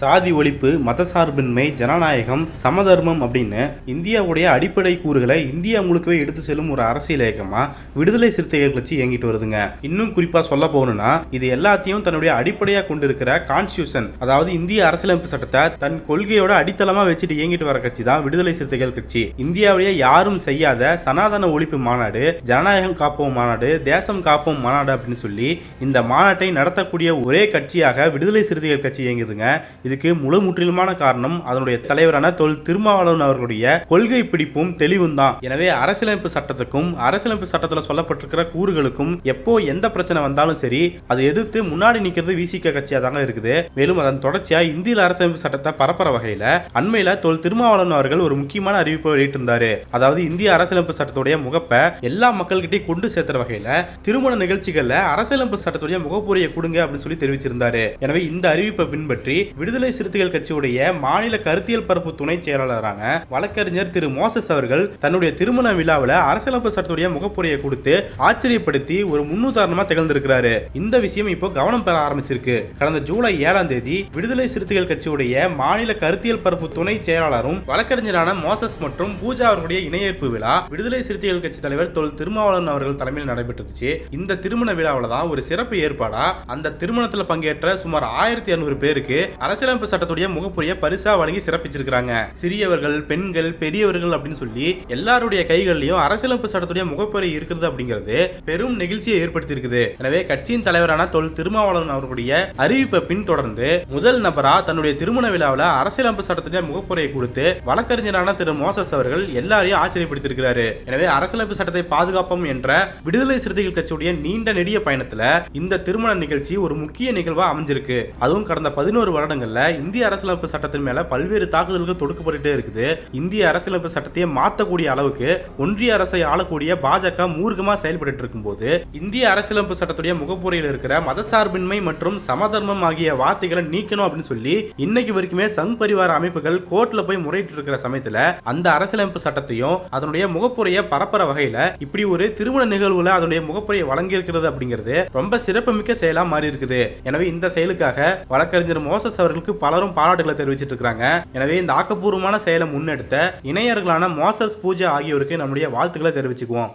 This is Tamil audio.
சாதி ஒழிப்பு மதசார்பின்மை ஜனநாயகம் சமதர்மம் அப்படின்னு இந்தியாவுடைய அடிப்படை கூறுகளை இந்தியா முழுக்கவே எடுத்து செல்லும் ஒரு அரசியல் இயக்கமா விடுதலை சிறுத்தைகள் கட்சி இயங்கிட்டு வருதுங்க. இன்னும் குறிப்பா சொல்ல போகணும்னா இது எல்லாத்தையும் தன்னுடைய அடிப்படையா கொண்டிருக்கிற கான்ஸ்டியூஷன் அதாவது இந்திய அரசியலமைப்பு சட்டத்தை தன் கொள்கையோட அடித்தளமா வச்சுட்டு இயங்கிட்டு வர கட்சி தான் விடுதலை சிறுத்தைகள் கட்சி. இந்தியாவிலேயே யாரும் செய்யாத சனாதன ஒழிப்பு மாநாடு ஜனநாயகம் காப்போம் மாநாடு தேசம் காப்போம் மாநாடு அப்படின்னு சொல்லி இந்த மாநாட்டை நடத்தக்கூடிய ஒரே கட்சியாக விடுதலை சிறுத்தைகள் கட்சி இயங்குதுங்க. இதுக்கு முழு முற்றிலுமான காரணம் அதனுடைய தலைவரான தொல் திருமாவளவன் அவர்களுடைய கொள்கை பிடிப்பும் தெளிவும் தான். எனவே அரசியலமைப்பு சட்டத்துக்கும் அரசியலமைப்பு சட்டத்தில் சொல்லப்பட்டிருக்கிற கூறுகளுக்கும் எப்போ எந்த பிரச்சனை வந்தாலும் சரி அதை எதிர்த்து முன்னாடி நிற்கிறது விசிக கட்சியாக தாங்க இருக்குது. மேலும் அதன் தொடர்ச்சியா இந்திய அரசியலமைப்பு சட்டத்தை பரப்புற வகையில அண்மையில தொல் திருமாவளவன் அவர்கள் ஒரு முக்கியமான அறிவிப்பை வெளியிட்டிருந்தாரு. அதாவது இந்திய அரசியலமைப்பு சட்டத்துடைய முகப்பை எல்லா மக்கள்கிட்டயும் கொண்டு சேர்த்துற வகையில திருமண நிகழ்ச்சிகள்ல அரசியலமைப்பு சட்டத்துடைய முகப்புரையை கொடுங்க அப்படின்னு சொல்லி தெரிவிச்சிருந்தாரு. எனவே இந்த அறிவிப்பை பின்பற்றி விடுதலை விடுதலை சிறுத்தைகள் கட்சியுடைய மாநில கருத்தியல் பரப்பு துணை செயலாளரான வழக்கறிஞர் திரு மோசஸ் அவர்கள் தன்னுடைய திருமண விழாவில் அரசியலமைப்பு சட்டத்துடைய முகப்புரையை கொடுத்து ஆச்சரியப்படுத்தி ஒரு முன்னுதாரணமா திகழ்ந்திருக்கிறாரு. இந்த விஷயம் இப்போ கவனம் பெற ஆரம்பிச்சிருக்கு. கடந்த ஜூலை ஏழாம் தேதி விடுதலை சிறுத்தைகள் கட்சியுடைய மாநில கருத்தியல் பரப்பு துணை செயலாளரும் வழக்கறிஞரான மோசஸ் மற்றும் பூஜா அவர்களுடைய இணையேற்பு விழா விடுதலை சிறுத்தைகள் கட்சி தலைவர் தொல் திருமாவளவன் அவர்கள் தலைமையில் நடைபெற்றுச்சு. இந்த திருமண விழாவில் தான் ஒரு சிறப்பு ஏற்பாடா அந்த திருமணத்தில் பங்கேற்ற சுமார் ஆயிரத்தி இருநூறு பேருக்கு அரசியல் அரசியலமைப்பு சட்டத்துடைய முகப்புரையை பரிசா வழங்கி சிறப்பிச்சிருக்காங்க சிறியவர்கள் பெண்கள் பெரியவர்கள் அப்படின்னு சொல்லி எல்லாருடைய கைகள்லயும் அரசியலமைப்பு சட்டத்துடைய முகப்புரை இருக்கிறது அப்படிங்கிறது பெரும் நெகிழ்ச்சியை ஏற்படுத்தி இருக்குது எனவே கட்சியின் தலைவரான தொல் திருமாவளவன் அவர்களுடைய அறிவிப்பை பின்தொடர்ந்து முதல் நபரா தன்னுடைய திருமண விழாவில் அரசியலமைப்பு சட்டத்துடைய முகப்புரையை கொடுத்து வழக்கறிஞரான திரு மோசஸ் அவர்கள் எல்லாரையும் ஆச்சரியப்படுத்தியிருக்கிறாரு. எனவே அரசியலமைப்பு சட்டத்தை பாதுகாப்போம் என்ற விடுதலை சிறுத்தைகள் கட்சியுடைய நீண்ட நெடிய பயணத்துல இந்த திருமண நிகழ்ச்சி ஒரு முக்கிய நிகழ்வா அமைஞ்சிருக்கு. அதுவும் கடந்த பதினோரு வருடங்கள்ல இந்திய அரசியலமைப்பு சட்டத்தின் மேல பல்வேறு தாக்குதல்கள் தொடுக்கப்பட்டுட்டே இருக்குது. இந்திய அரசியலமைப்பு சட்டத்தையே மாத்தக்கூடிய அளவுக்கு ஒன்றிய அரசை ஆளக்கூடிய பாஜக மூர்க்கமா செயல்பட்டு இருக்கும்போது இந்திய அரசியலமைப்பு சட்டத்துடைய முகப்புறையில் இருக்கிற மதசார்பின்மை மற்றும் சமதர்மம் ஆகிய வார்த்தைகளை நீக்கணும் அப்படின்னு சொல்லி இன்னைக்கு வரைக்குமே சங் பரிவார அமைப்புகள் கோர்ட்ல போய் முறையிட்டு இருக்கிற சமயத்துல அந்த அரசியலமைப்பு சட்டத்தையும் அதனுடைய முகப்புரையை பரப்புற வகையில இப்படி ஒரு திருமண நிகழ்வுல அதனுடைய முகப்புறையை வழங்கி இருக்கிறது அப்படிங்கிறது ரொம்ப சிறப்புமிக்க செயலா மாறி இருக்குது எனவே இந்த செயலுக்காக வழக்கறிஞர் மோசஸ் அவர்களுக்கு பலரும் பாராட்டுகளை தெரிவிச்சிட்டு இருக்காங்க. எனவே இந்த ஆக்கப்பூர்வமான செயலை முன்னெடுத்த இணையர்களான மோசஸ் பூஜா ஆகியோருக்கு நம்முடைய வாழ்த்துக்களை தெரிவிச்சுக்குவோம்.